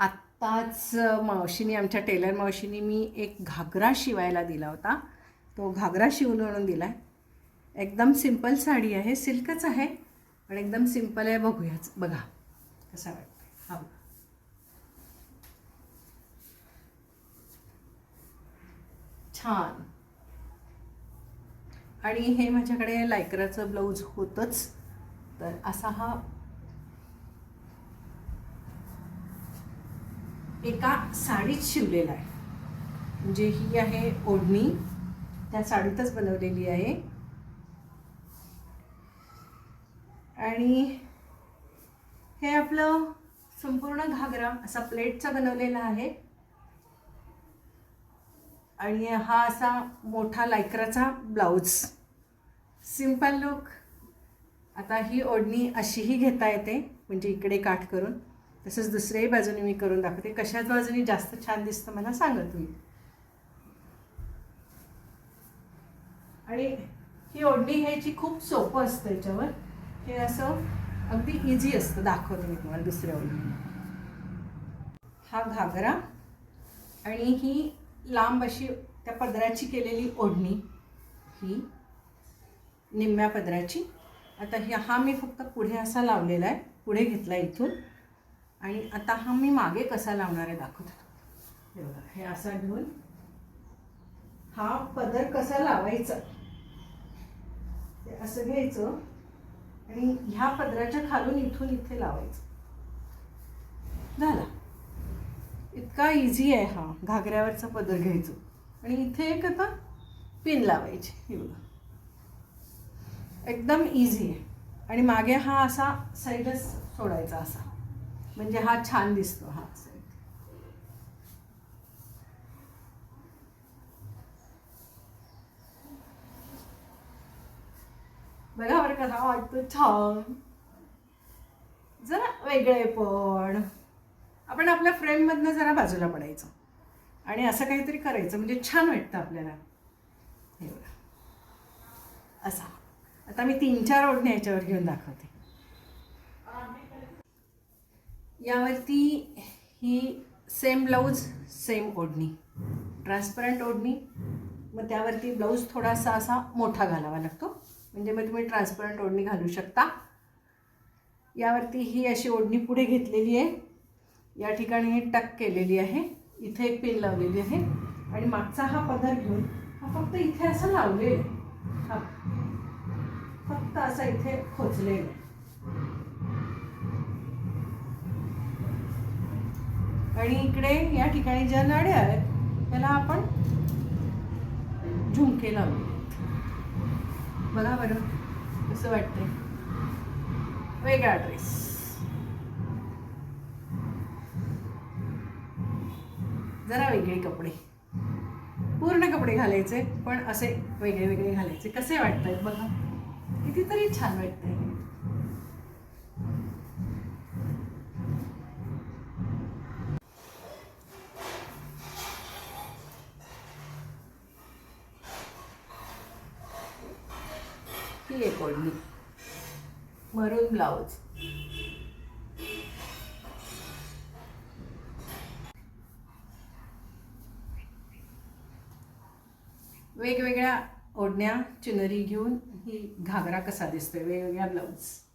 आत्ताच मावशीने आमच्या टेलर मावशीने मी एक घागरा शिवायला दिला होता. तो घागरा शिवून आणून दिला आहे एकदम सिंपल साडी आहे सिल्कच आहे पण एकदम सिंपल आहे. बघूयाच. बघा कसा वाटतं हा छान. आणि हे माझ्याकडे लायकराचं ब्लाऊज होतंच. तर असा हा एका साडीत शिवलेला आहे. म्हणजे ही आहे ओढणी. त्या साडीतच बनवलेली आहे. आणि हे आपलं संपूर्ण घागरा असा प्लेटचा बनवलेला आहे. आणि हा असा मोठा लायक्राचा ब्लाऊज. Simple look. आता ही ओढणी अशीही घेता येते. म्हणजे इकडे काठ करून. तसंच दुसऱ्याही बाजूने मी करून दाखवते. कशाच बाजूने जास्त छान दिसतं मला सांगा तुम्ही. आणि ही ओढणी घ्यायची खूप सोपं असतं याच्यावर. हे असं अगदी इझी असतं. दाखवते मी तुम्हाला दुसऱ्या ओढणी हा घागरा आणि ही लांब अशी त्या पदराची केलेली ओढणी ही निम्म्या पदराची. आता ही हा मी फक्त पुढे असा लावलेला आहे. पुढे घेतला इथून. आणि आता हा मी मागे कसा लावणार आहे दाखवतो हे बघा हे असा घेऊन हा पदर कसा लावायचा? असं घ्यायचं आणि ह्या पदराच्या खालून इथून इथे लावायचं. झाला. इतका इझी आहे हा घागऱ्यावरचा पदर घ्यायचो. आणि इथे एक आता पिन लावायची हे बघा. एकदम इझी आहे. आणि मागे हा असा साईडच सोडायचा असा. म्हणजे हा छान दिसतो हा साईड बघा बरं कसा वाटतो छान. जरा वेगळे पण. आपण आपल्या फ्रेंडमधनं जरा बाजूला पडायचं. आणि असं काहीतरी करायचं म्हणजे छान वाटतं आपल्याला. एवढं असा. आता मी तीन चार ओढणे याच्यावर घेऊन दाखवते. यावरती ही सेम ब्लाऊज सेम ओढणी. ट्रान्सपरंट ओढणी. मग त्यावरती ब्लाऊज थोडासा असा मोठा घालावा लागतो. म्हणजे मग तुम्ही ट्रान्सपरंट ओढणी घालू शकता. यावरती ही अशी ओढणी पुढे घेतलेली आहे. या ठिकाणी ही टक केलेली आहे. इथे एक पिन लावलेली आहे. आणि मागचा हा पदर घेऊन हा फक्त इथे असं लावलेला आहे. हा. फक्त असा इथे खोचलेला आहे. आणि इकडे या ठिकाणी ज्या नाड्या आहेत त्याला आपण झुमके लावले. बघा बरं कसं वाटतंय? वेगळा ड्रेस जरा वेगळे कपडे. पूर्ण कपडे घालायचे पण असे वेगळे वेगळे घालायचे. कसे वाटतात बघा. कितीतरी छान वाटतंय. ही एक ओढणी. मरून ब्लाऊज. वेगवेगळ्या ओढण्या चुनरी घेऊन ही घागरा कसा दिसतोय? वेगवेगळ्या ब्लाऊज.